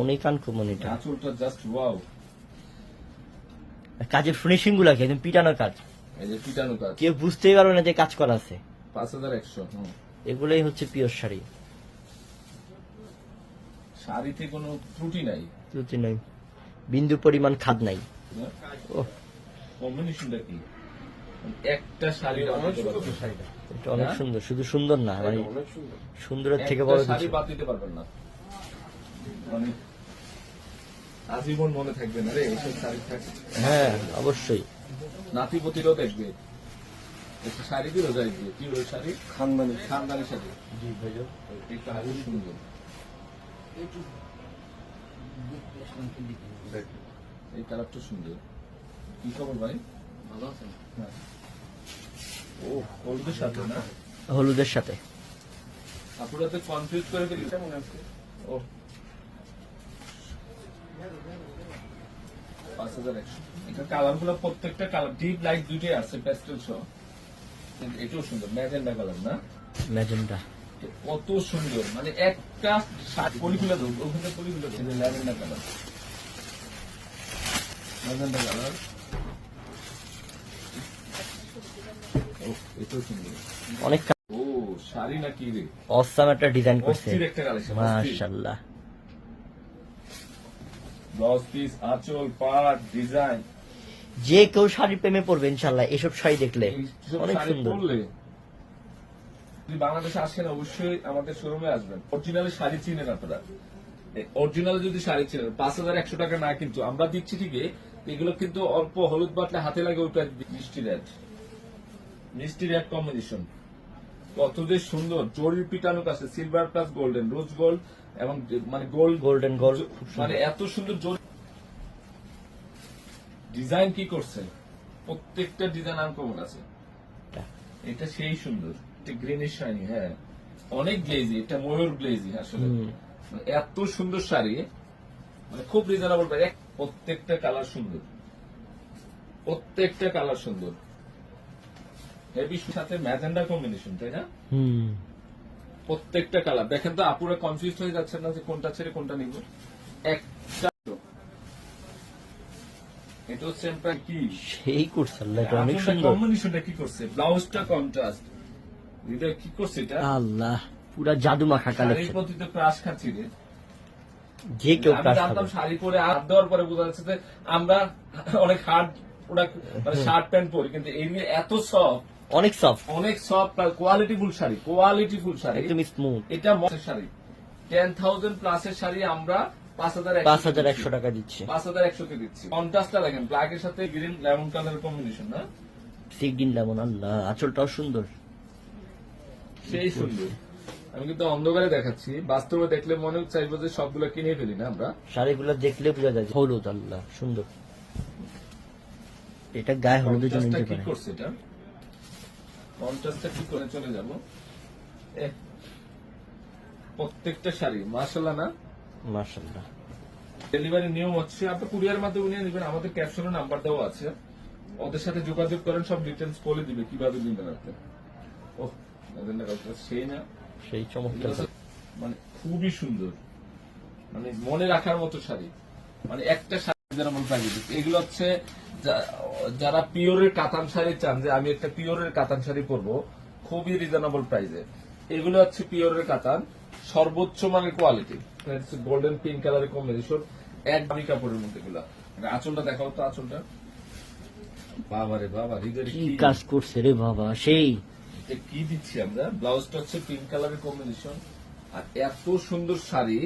অনেক আনকমন এটা আঁচলটা জাস্ট ওয়াও কাজের ফিনিশিংগুলা কি? একদম পিটানোর কাজ। এই যে পিটানো কাজ। কেউ বুঝতেই পারবে না যে কাজ করা আছে। পাঁচ হাজার একশো এগুলোই হচ্ছে পিওর শাড়ি। শাড়িতে কোনো ত্রুটি নাই? ত্রুটি নাই। বিন্দু পরিমাণ খাদ নাই। ও। কম্বিনেশনটা কি? একটা শাড়ি অনেক সুন্দর শাড়িটা। এটা অনেক হ্যাঁ? সুন্দর। শুধু সুন্দর না মানে সুন্দরের থেকে বড় শাড়ি কিছু। বাদ দিতে পারবেন না। মানে আজীবন মনে থাকবে না রে এইসব শাড়ি থাকে। হ্যাঁ অবশ্যই। নাতিপতিরও দেখবে একটা শাড়ি দিল যাইবে কি ওই শাড়ি? খানদানি খানদানি শাড়ি। এটা খুব সুন্দর। এই কালারটা সুন্দর। কি খবর ভাই? ভালো আছেন? হ্যাঁ। ও হলুদের সাথে না? হলুদের সাথে। আপনারা কনফিউজ করে ফেলি কেমন আছে ও পাঁচ হাজার একশো। এটা কালার প্রত্যেকটা কালার ডিপ লাইট দুইটাই আছে প্যাস্টেল সহ। কিন্তু এটাও সুন্দর ম্যাজেন্ডা কালার না? ম্যাজেন্ডা। কত সুন্দর মানে একটা পলিগুলো দেবো ওখানে পলিগুলো দেবো ল্যাভেন্ডার কালার। Lavender colour. এটাও সুন্দর। অনেক ও শাড়ি নাকি রে? অসাম একটা ডিজাইন করছে। মাশাআল্লাহ ব্লাউজ পিস আঁচল পাট ডিজাইন যে কেউ শাড়ি প্রেমে পড়বে ইনশাল্লাহ এসব শাড়ি দেখলে। অনেক সুন্দর। যদি বাংলাদেশে আসেন অবশ্যই আমাদের শোরুমে আসবেন। অরিজিনাল শাড়ি চিনেন আপনারা। অরিজিনাল যদি শাড়ি চিনেন পাঁচ হাজার একশো টাকা না কিন্তু আমরা দিচ্ছি ঠিকই এগুলো কিন্তু অল্প হলুদ বাটলে হাতে লাগে ওইটা মিষ্টি রেড। মিষ্টি রেড কম্বিনেশন কত যে সুন্দর জরির পিটানো আছে silver plus golden rose gold এবং মানে গোল্ড গোল্ডেন গোল্ড মানে এত সুন্দর জরি ডিজাইন কি করছে? প্রত্যেকটা ডিজাইন আনকমন আছে। এটা। সেই সুন্দর। এটা গ্রিনিশ শাইনি হ্যাঁ। অনেক গ্লেজি এটা ময়ূর গ্লেজি আসলে। মানে এত সুন্দর শাড়ি মানে খুব রিজনেবল প্রাইস প্রত্যেকটা কালার সুন্দর। প্রত্যেকটা কালার সুন্দর। সাথে ম্যাজেন্ডা কম্বিনেশন তাই না? প্রত্যেকটা কালার দেখেন তো আপুরা কনফিউজ হয়ে যাচ্ছেন না যে কোনটা ছেড়ে কোনটা নিব? একটা এটা কি? সেই করছে অনেক সুন্দর। কম্বিনেশনটা কি করছে? ব্লাউজটা কন্ট্রাস্ট এটা কি করছে এটা? আল্লাহ পুরা জাদু মাখা কালেকশন ক্রাশ খাচ্ছি রে। যে কেউ খাবে। শাড়ি পরে হাত দেওয়ার পরে বোঝা যাচ্ছে যে আমরা অনেক হার্ড ওরা মানে শার্ট প্যান্ট পরি কিন্তু এই নিয়ে এত সফট অনেক সফট অনেক soft quality full sari quality full sari. একদম স্মুথ এটা মসের শাড়ি। টেন থাউজেন্ড প্লাসের শাড়ি আমরা পাঁচ হাজার একশো টাকা দিচ্ছি। পাঁচ হাজার একশোকে দিচ্ছি। কন্ট্রাস্টটা দেখেন ব্ল্যাক এর সাথে গ্রিন লেমন কালার কম্বিনেশন না? সিগডিন লেমন আল্লাহ আঁচলটাও সুন্দর। সেই সুন্দর। আমি কিন্তু অন্ধকারে দেখাচ্ছি। বাস্তবে দেখলে মনে চাইব যে সবগুলো কিনে ফেলি না আমরা? শাড়িগুলো দেখলে বোঝা যায় হলুদ আল্লাহ সুন্দর। এটা গায়ে হলুদের জন্য নিতে কি পারে। করছে এটা কি করে চলে যাব। প্রত্যেকটা শাড়ি মার্শাল্লাহ না? মার্শাল্লাহ ডেলিভারি নিয়ম হচ্ছে আপনি কুরিয়ার মাধ্যমে নিয়ে নেবেন আমাদের ক্যাপশনে নাম্বার দেওয়া আছে। ওদের সাথে যোগাযোগ করেন সব ডিটেলস বলে দিবে কীভাবে নিবেন আপনি। ও ওদের না কাউকে সেই না। সেই চমৎকার মানে খুবই সুন্দর। মানে মনে রাখার মতো শাড়ি। মানে একটা শাড়ি যারা মনে রাখি এগুলো হচ্ছে যারা পিওরের কাতান শাড়ি চান যে আমি একটা পিওরের কাতান শাড়ি পরবো খুবই রিজনেবল প্রাইসে এগুলো হচ্ছে পিওরের কাতান সর্বোচ্চ মানের কোয়ালিটি গোল্ডেন পিঙ্ক কালারের কম্বিনেশন এক দামি কাপড়ের মধ্যে এগুলা। মানে আঁচলটা দেখাও তো আঁচলটা। বাবা রে বাবা কি কাজ করছে রে বাবা সেই। এটা কি দিচ্ছি আমরা? ব্লাউজটা হচ্ছে পিঙ্ক কালারের কম্বিনেশন আর এত সুন্দর শাড়ি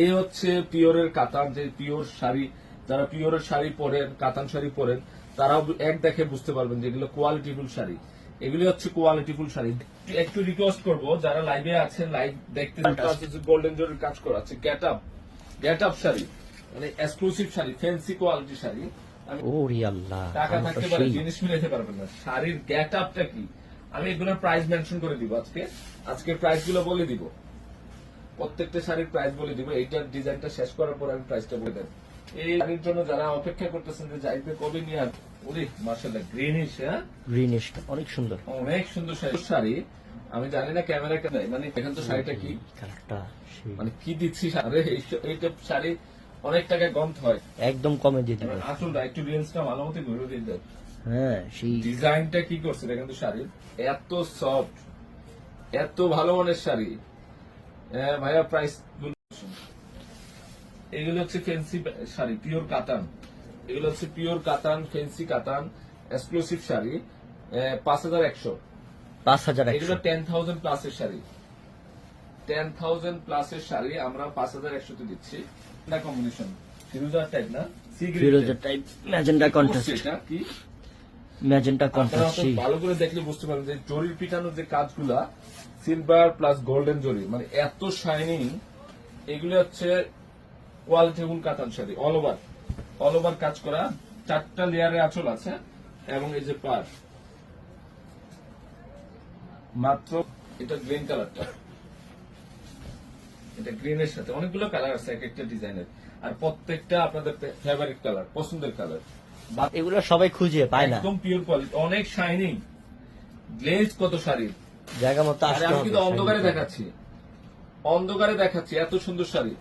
এই হচ্ছে পিওরের কাতান যে পিওর শাড়ি যারা পিওরের শাড়ি পরেন কাতান শাড়ি পরেন তারাও এক দেখে বুঝতে পারবেন যে এগুলো কোয়ালিটিফুল শাড়ি। এগুলি হচ্ছে কোয়ালিটিফুল শাড়ি। একটু রিকোয়েস্ট করব যারা লাইভে আছেন লাইভ দেখতে গোল্ডেন জোরের কাজ করা আছে get up get up sari মানে exclusive sari fancy quality sari. আমি আল্লাহ টাকা থাকতে পারে জিনিস মিলাইতে পারবেন না। শাড়ির গেট আপটা কি? আমি এগুলোর প্রাইস মেনশন করে দিব আজকে। আজকের প্রাইসগুলো বলে দিব। প্রত্যেকটা শাড়ির প্রাইস বলে দিব। এইটার ডিজাইনটা শেষ করার পর আমি প্রাইসটা বলে দেব। এই শাড়ির জন্য যারা অপেক্ষা করতেছেন যে যাইবে কবে নিয়ে আসবে ওরে মার্শাল্লাহ গ্রিনিশ হ্যাঁ? গ্রিনিশ অনেক সুন্দর। অনেক সুন্দর শাড়ি। আমি জানি না ক্যামেরা কেন মানে দেখেন তো শাড়িটা কি? মানে কি আরে এইটা শাড়ি অনেক টাকায় গন্ধ হয়। একদম কমে দিয়ে দিবে। আসলটা একটু ভালো মতো ঘুরে দিয়ে দেয় হ্যাঁ সেই ডিজাইনটা কি করছে দেখেন তো শাড়ির এত সফট এত ভালো মানের শাড়ি। হ্যাঁ, ভাইয়া প্রাইস এগুলো হচ্ছে ফেন্সি শাড়ি পিওর কাতান এগুলো হচ্ছে পিওর কাতান ফেন্সি কাতান এক্সক্লুসিভ শাড়ি পাঁচ হাজার একশো। পাঁচ হাজার এগুলো টেন থাউজেন্ড প্লাসের শাড়ি। টেন থাউজেন্ড প্লাসের শাড়ি আমরা পাঁচ হাজার একশোতে দিচ্ছি। না কম্বিনেশন ফিরোজার টাইপ না? Sea green ফিরোজা type। টাইপ ম্যাজেন্টা কি কন্ট্রাস্ট করছে এটা? কি? ম্যাজেন্টা কন্ট্রাস্ট ভালো করে দেখলে বুঝতে পারবেন যে জরির পিটানোর যে কাজগুলা সিলভার প্লাস গোল্ডেন জরি মানে এত শাইনিং এগুলো হচ্ছে কোয়ালিটিফুল কাতান sari all over all over কাজ করা চারটা লেয়ারে আঁচল আছে এবং এই যে পার। মাত্র এটা গ্রিন কালারটা এটা গ্রিন এর সাথে অনেকগুলো কালার আছে এক একটা ডিজাইনের আর প্রত্যেকটা আপনাদের ফেভারিট কালার পছন্দের কালার এগুলো সবাই খুঁজে পায় না? একদম পিওর কোয়ালিটি অনেক শাইনিং গ্লেজ কত শাড়ির জায়গা মতো আমি কিন্তু অন্ধকারে দেখাচ্ছি। অন্ধকারে দেখাচ্ছি এত সুন্দর শাড়ি।